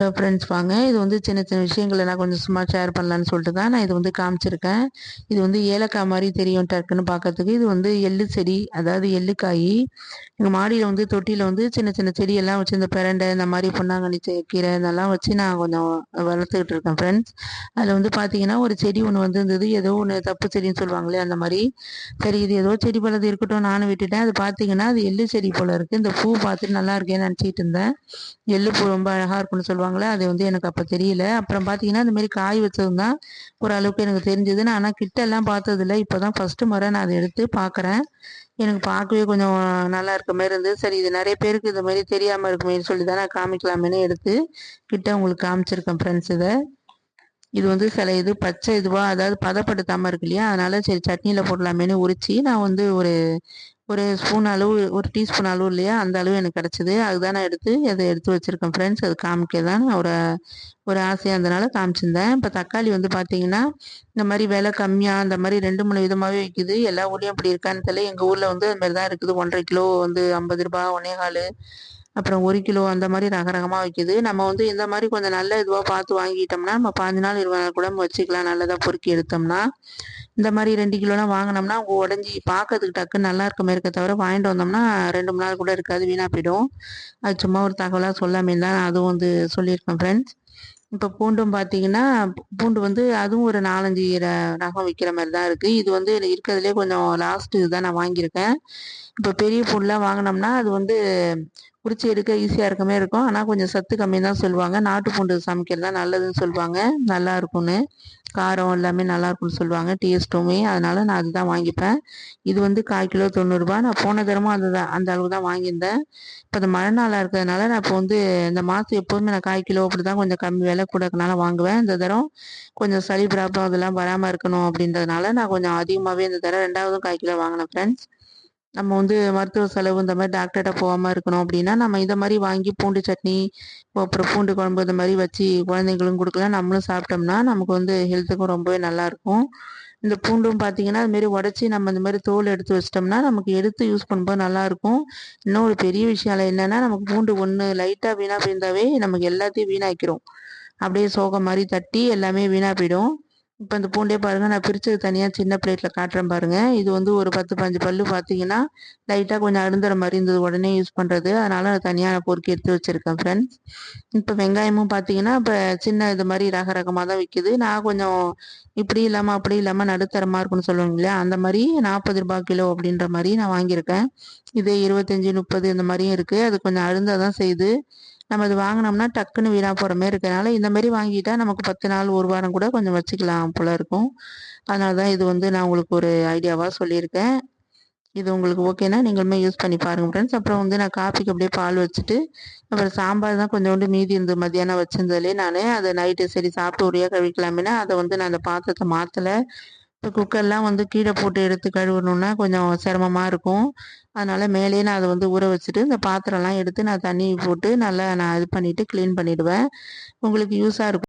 Hello friends வாங்க. இது வந்து சின்ன சின்ன விஷயங்களை நான் கொஞ்சம் சும்மா ஷேர் பண்ணலான்னு சொல்லிட்டு தான் நான் இது வந்து காமிச்சிருக்கேன். இது வந்து ஏலக்காய் மாதிரி தெரியும் டக்குன்னு பார்க்கறதுக்கு. இது வந்து எள்ளு செடி அதாவது எள்ளுக்காய். எங்கள் மாடியில் வந்து தொட்டியில் வந்து சின்ன சின்ன செடியெல்லாம் வச்சு இந்த பிரண்டை இந்த மாதிரி பொன்னாங்கண்ணி கீரை இதெல்லாம் வச்சு நான் கொஞ்சம் வளர்த்துக்கிட்டு இருக்கேன் ஃப்ரெண்ட்ஸ் அதில் வந்து பார்த்தீங்கன்னா ஒரு செடி ஒன்று வந்து இருந்தது ஏதோ ஒன்று தப்பு செடின்னு சொல்லுவாங்களே அந்த மாதிரி. சரி இது ஏதோ செடி பழது இருக்கட்டும் நானும் விட்டுட்டேன். அது பார்த்தீங்கன்னா அது எள்ளு செடி போல் இருக்குது இந்த பூ பார்த்துட்டு நல்லா இருக்கேன்னு நினச்சிட்டு இருந்தேன். எள்ளு பூ ரொம்ப அழகாக இருக்கும்னு சொல்லுவாங்க. சொல்லுவாங்களே அது வந்து எனக்கு அப்போ தெரியல. அப்புறம் பார்த்தீங்கன்னா இந்த மாதிரி காய் வச்சது தான் ஓரளவுக்கு எனக்கு தெரிஞ்சது நான் ஆனால் கிட்ட எல்லாம் பார்த்ததில்ல. இப்போ தான் ஃபஸ்ட்டு முறை நான் அதை எடுத்து பார்க்குறேன் எனக்கு பார்க்கவே கொஞ்சம் நல்லா இருக்க மாதிரி இருந்தது. சரி இது நிறைய பேருக்கு இந்த மாதிரி தெரியாமல் இருக்குமே சொல்லி தான் நான் காமிக்கலாமேனு எடுத்து கிட்ட உங்களுக்கு காமிச்சிருக்கேன் ஃப்ரெண்ட்ஸ் இதை. இது வந்து சில இது பச்சை இதுவாக அதாவது பதப்படுத்தாமல் இருக்கு இல்லையா? அதனால சரி சட்னியில் போடலாமேனு உரிச்சு நான் வந்து ஒரு ஒரு ஸ்பூன் அளவு ஒரு டீஸ்பூன் அளவு இல்லையா? அந்த அளவு எனக்கு கிடச்சிது. அதுதான் நான் எடுத்து அதை எடுத்து வச்சுருக்கேன் ஃப்ரெண்ட்ஸ் அது காமிக்க தான் ஒரு ஒரு ஆசையாக இருந்தனால காமிச்சிருந்தேன். இப்போ தக்காளி வந்து பார்த்தீங்கன்னா இந்த மாதிரி விலை கம்மியாக அந்த மாதிரி ரெண்டு மூணு விதமாகவே விற்கிது எல்லா ஊர்லேயும் அப்படி இருக்கான்னு தெரியல. எங்கள் ஊரில் வந்து அது மாதிரி தான் இருக்குது. ஒன்றரை கிலோ வந்து ஐம்பது ரூபா ஒன்னே கால். அப்புறம் ஒரு கிலோ அந்த மாதிரி ரக ரகமாக வைக்கிது. நம்ம வந்து இந்த மாதிரி கொஞ்சம் நல்ல இதுவாக பார்த்து வாங்கிட்டோம்னா நம்ம பாஞ்சு நாள் இருபது நாள் கூட வச்சுக்கலாம். நல்லதாக பொறுக்கி எடுத்தோம்னா இந்த மாதிரி ரெண்டு கிலோலாம் வாங்கினோம்னா அவங்க உடஞ்சி பார்க்கறதுக்கு டக்குன்னு நல்லா இருக்க மாதிரி இருக்க தவிர வாங்கிட்டு வந்தோம்னா ரெண்டு மூணு நாள் கூட இருக்காது வீணாக போயிடும். அது சும்மா ஒரு தகவலாக சொல்லாமே தான் அதுவும் வந்து சொல்லியிருக்கேன் ஃப்ரெண்ட்ஸ் இப்போ பூண்டும் பார்த்தீங்கன்னா பூண்டு வந்து அதுவும் ஒரு நாலஞ்சு ரகம் விற்கிற மாதிரி தான் இருக்குது இது வந்து இருக்கிறதுலே கொஞ்சம் லாஸ்ட்டு இதுதான் நான் வாங்கியிருக்கேன். இப்போ பெரிய பூண்டுலாம் வாங்கினோம்னா அது வந்து உரிச்சு எடுக்க ஈஸியாக இருக்கமே இருக்கும். ஆனால் கொஞ்சம் சத்து கம்மி தான் சொல்லுவாங்க. நாட்டு பூண்டு சமைக்கிறது தான் நல்லதுன்னு சொல்லுவாங்க. நல்லா இருக்கும்னு. காரம் எல்லாமே நல்லா இருக்கும்னு சொல்லுவாங்க. டேஸ்ட்டுமே அதனால நான் அதுதான் வாங்கிப்பேன். இது வந்து கால் கிலோ தொண்ணூறுரூபா நான் போன தரமும் அந்த அந்த அளவு தான் வாங்கியிருந்தேன். இப்போ இந்த மழை நாளாக இருக்கிறதுனால நான் இப்போ வந்து இந்த மாதம் எப்போதுமே நான் கால் கிலோ அப்படி தான் கொஞ்சம் கம்மி விலை கூடக்கனால வாங்குவேன். இந்த தரம் கொஞ்சம் சளி ப்ராப்ளம் அதெல்லாம் வராமல் இருக்கணும் அப்படின்றதுனால நான் கொஞ்சம் அதிகமாகவே இந்த தரம் ரெண்டாவதும் கால் கிலோ வாங்கினேன் ஃப்ரெண்ட்ஸ் நம்ம வந்து மருத்துவ செலவு இந்த மாதிரி டாக்டர்கிட்ட போகாமல் இருக்கணும் அப்படின்னா நம்ம இதை மாதிரி வாங்கி பூண்டு சட்னி அப்புறம் பூண்டு குழம்பு இந்த மாதிரி வச்சு குழந்தைங்களும் கொடுக்கலாம். நம்மளும் சாப்பிட்டோம்னா நமக்கு வந்து ஹெல்த்துக்கும் ரொம்பவே நல்லாயிருக்கும் இந்த பூண்டும் பார்த்தீங்கன்னா அதுமாரி உடச்சி நம்ம இந்த மாதிரி தோல் எடுத்து வச்சிட்டோம்னா நமக்கு எடுத்து யூஸ் பண்ணும்போது நல்லாயிருக்கும் இன்னும் ஒரு பெரிய விஷயம் என்னென்னா நமக்கு பூண்டு ஒன்று லைட்டாக வீணாக போயிருந்தாவே நமக்கு எல்லாத்தையும் வீணாக்கிறோம் அப்படியே சோகம் மாதிரி தட்டி எல்லாமே வீணாக போயிடும். இப்போ இந்த பூண்டே பாருங்கள் நான் பிரித்தது தனியாக சின்ன பிளேட்டில் காட்டுறேன் பாருங்கள் இது வந்து ஒரு பத்து பஞ்சு பல்லு பார்த்தீங்கன்னா லைட்டாக கொஞ்சம் அருந்துற மாதிரி இருந்தது. உடனே யூஸ் பண்ணுறது அதனால் நான் தனியாக நான் பொறுக்கி எடுத்து வச்சுருக்கேன் ஃப்ரெண்ட்ஸ் இப்போ வெங்காயமும் பார்த்தீங்கன்னா இப்போ சின்ன இது மாதிரி ரக ரகமாக தான் விற்கிது நான் கொஞ்சம் இப்படி இல்லாமல் அப்படி இல்லாமல் நடுத்தரமாக இருக்குன்னு சொல்லுவாங்க இல்லையா? அந்த மாதிரி நாற்பது ரூபாய் கிலோ அப்படின்ற மாதிரி நான் வாங்கியிருக்கேன். இதே இருபத்தஞ்சி முப்பது இந்த மாதிரியும் இருக்குது அது கொஞ்சம் அழுந்தாக தான் செய்யுது. நம்ம இது வாங்கினோம்னா டக்குன்னு வீணாக போகிற மாதிரி இருக்கிறனால இந்த மாதிரி வாங்கிட்டா நமக்கு பத்து நாள் ஒரு வாரம் கூட கொஞ்சம் வச்சுக்கலாம் போல இருக்கும். அதனால தான் இது வந்து நான் உங்களுக்கு ஒரு ஐடியாவாக சொல்லியிருக்கேன். இது உங்களுக்கு ஓகேனா நீங்களுமே யூஸ் பண்ணி பாருங்கள் ஃப்ரெண்ட்ஸ் அப்புறம் வந்து நான் காஃபிக்கு அப்படியே பால் வச்சுட்டு அப்புறம் சாம்பார் தான் கொஞ்சோண்டு மீதி இருந்து மத்தியானம் வச்சிருந்ததுலேயே நான் அதை நைட்டு சரி சாப்பிட்டு ஒரே கழிக்கலாமேனா அதை வந்து நான் அந்த பாத்திரத்தை மாற்றலை இப்போ குக்கர்லாம் வந்து கீழே போட்டு எடுத்து கழுவணுன்னா கொஞ்சம் சிரமமாக இருக்கும். அதனால் மேலேயே நான் அதை வந்து ஊற வச்சுட்டு இந்த பாத்திரம்லாம் எடுத்து நான் தண்ணி போட்டு நல்லா நான் இது பண்ணிவிட்டு க்ளீன் பண்ணிவிடுவேன் உங்களுக்கு யூஸாக இருக்கும்.